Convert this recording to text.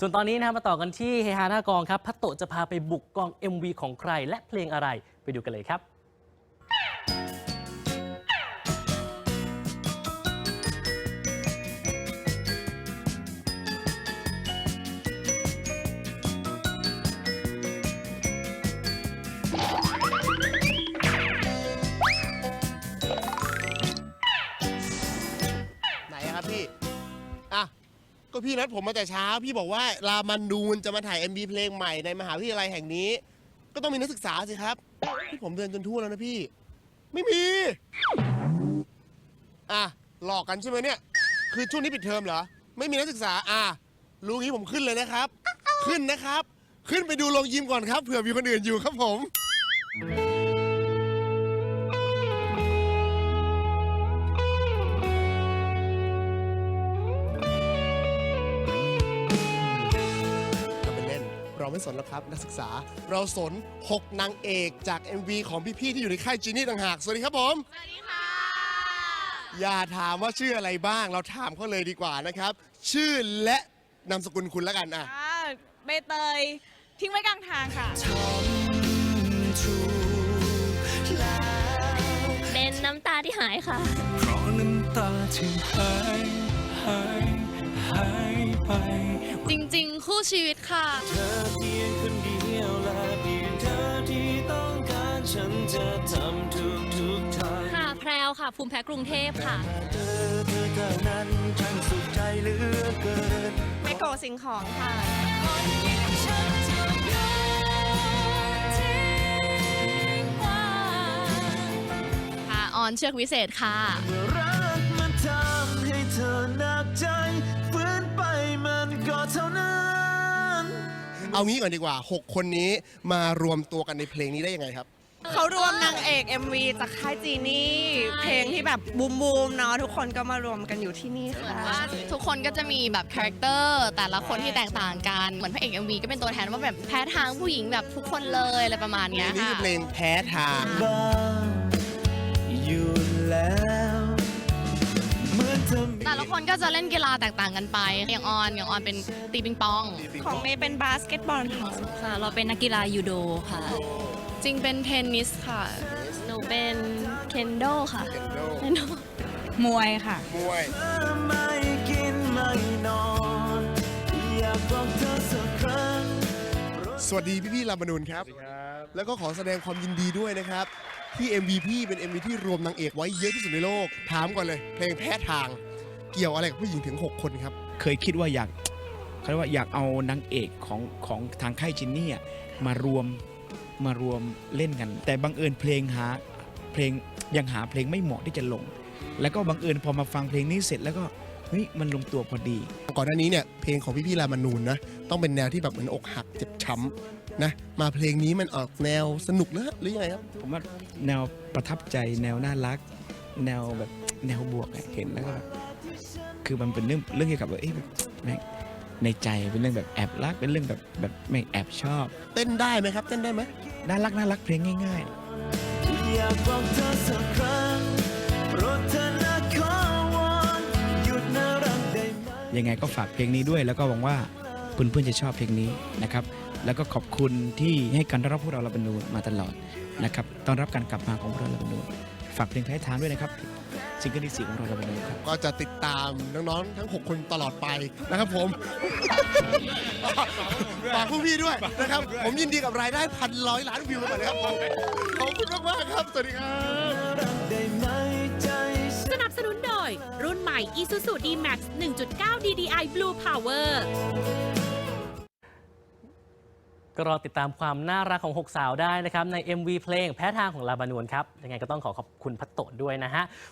ส่วนตอนนี้นะครับมาต่อกันที่เฮฮาหน้ากองครับพัตโตะจะพาไปบุกกอง MV ของใคร และเพลงอะไรไปดูกันเลยครับ ก็พี่นัดผมมาแต่เช้า พี่บอกว่ารามันดูนจะมาถ่าย MV เพลงใหม่ในมหาวิทยาลัยแห่งนี้ ก็ต้องมีนักศึกษาสิครับที่ผมเดินจนทั่วแล้วนะพี่ ไม่มี อะหลอกกันใช่ไหมเนี่ย คือช่วงนี้ปิดเทอมเหรอ ไม่มีนักศึกษา อะรู้งี้ผมขึ้นเลยนะครับ ขึ้นนะครับ ขึ้นไปดูโรงยิมก่อนครับเผื่อมีคนอื่นอยู่ครับผม ไม่สนแล้วครับนักศึกษา เราสน 6 นางเอกจาก MV ของพี่ๆที่อยู่ในค่ายจีนี่ต่างหาก สวัสดีครับผม สวัสดีค่ะ อย่าถามว่าชื่ออะไรบ้าง เราถามเขาเลยดีกว่านะครับ ชื่อและนามสกุลคุณแล้วกันอะ ค่ะใบเตย ทิ้งไว้กลางทางค่ะ เป็นน้ำตาที่หายค่ะ เพราะน้ำตาที่หายหาย หายไป จริง ๆ คู่ชีวิตค่ะ เธอเพียงคนเดียวและเพียงเธอที่ต้องการฉันจะทำทุกทุกๆทางค่ะแพรวค่ะ ภูมิแพ้กรุงเทพค่ะเธอเธอเท่านั้นช่างสุขใจเหลือเกิน ไมโกะสิ่งของค่ะ ค่ะออนเชือกวิเศษค่ะ เมื่อรั เอางี้ก่อนดีกว่า 6 คนนี้มารวมตัวกันในเพลงนี้ได้ยังไงครับ เขารวมนางเอก MV จากค่ายจีนี่ใช่เพลงที่แบบบูมบูมๆเนาะทุกคนก็มารวมกันอยู่ที่นี่ค่ะ ว่าทุกคนก็จะมีแบบคาแรคเตอร์แต่ละคนที่แตกต่างกัน เหมือนพระเอก MV ก็เป็นตัวแทนว่าแบบแพ้ทางผู้หญิงแบบทุกคนเลยอะไรประมาณเนี้ยนี่ค่ะ คือเพลงแพ้ทาง บ้างอยู่แล้ว แต่ละคนก็จะเล่นกีฬาแตกต่างกันไป อย่างออนอย่างออนเป็นตีปิงปองของเมย์เป็นบาสเกตบอลค่ะค่ะเราเป็นนักกีฬายูโดค่ะ จริงเป็นเทนนิสค่ะ หนูเป็นเคนโดค่ะ เคนโด มวยค่ะ มวยเธอไม่กินไม่นอนอยากบอกเธอสักครั้ง สวัสดีพี่ๆลาบานูนครับแล้วก็ขอแสดงความยินดีด้วยนะครับ ที่ MVP เป็น MV ที่รวมนางเอกไว้เยอะที่สุดในโลก ถามก่อนเลย เพลงแพ้ทาง เกี่ยวอะไรกับผู้หญิงถึง 6 คนครับ เคยคิดว่าอยากเขาเรียกว่าอยากเอานางเอกของของทางค่ายจินนี่อะมารวมมารวมเล่นกัน แต่บังเอิญเพลงหาเพลงยังหาเพลงไม่เหมาะที่จะลง แล้วก็บังเอิญพอมาฟังเพลงนี้เสร็จแล้วก็เฮ้ยมันลงตัวพอดี ก่อนหน้านี้เนี่ยเพลงของพี่ๆลามานูนนะต้องเป็นแนวที่แบบเหมือนอกหักเจ็บช้ำนะมาเพลงนี้มันออกแนวสนุกนะหรือยังไงครับผมว่าแนวประทับใจแนวน่ารัก แนวแบบแนวบวกอะเห็นแล้วก็แบบคือมันเป็นเรื่องเรื่องเกี่ยวกับว่าเอ๊ะแบบแม่งในใจเป็นเรื่องแบบแอบรักเป็นเรื่องแบบแบบแม่งแอบชอบ เต้นได้ไหมครับเต้นได้ไหมน่ารักน่ารักเพลงง่ายๆอยากบอกเธอสักครั้งโปรดเธอนะขอ ยังไงก็ฝากเพลงนี้ด้วย แล้วก็หวังว่าเพื่อนๆจะชอบเพลงนี้นะครับ แล้วก็ขอบคุณที่ให้การต้อนรับพวกเราลาบานูนมาตลอดนะครับต้อนรับการกลับมาของพวกเราลาบานูนฝากเพลงท้ายทางด้วยนะครับซิงเกิลที่สี่ของเราลาบานูนครับ ก็จะติดตามน้องๆทั้ง 6 คนตลอดไปนะครับผม ฝากผู้พี่ด้วยนะครับ ผมยินดีกับรายได้พันร้อยล้านวิวไปก่อนนครับผมขอบคุณมากๆครับ สวัสดีครับ ม่ Isuzu D-Max 1.9 DDI Blue Power ก็รอติดตามความน่ารักของ 6 สาวได้นะครับ ใน MV เพลงแพ้ทางของลาบานวนครับ ยังไงก็ต้องขอขอบคุณพัตโตะด้วยนะฮะ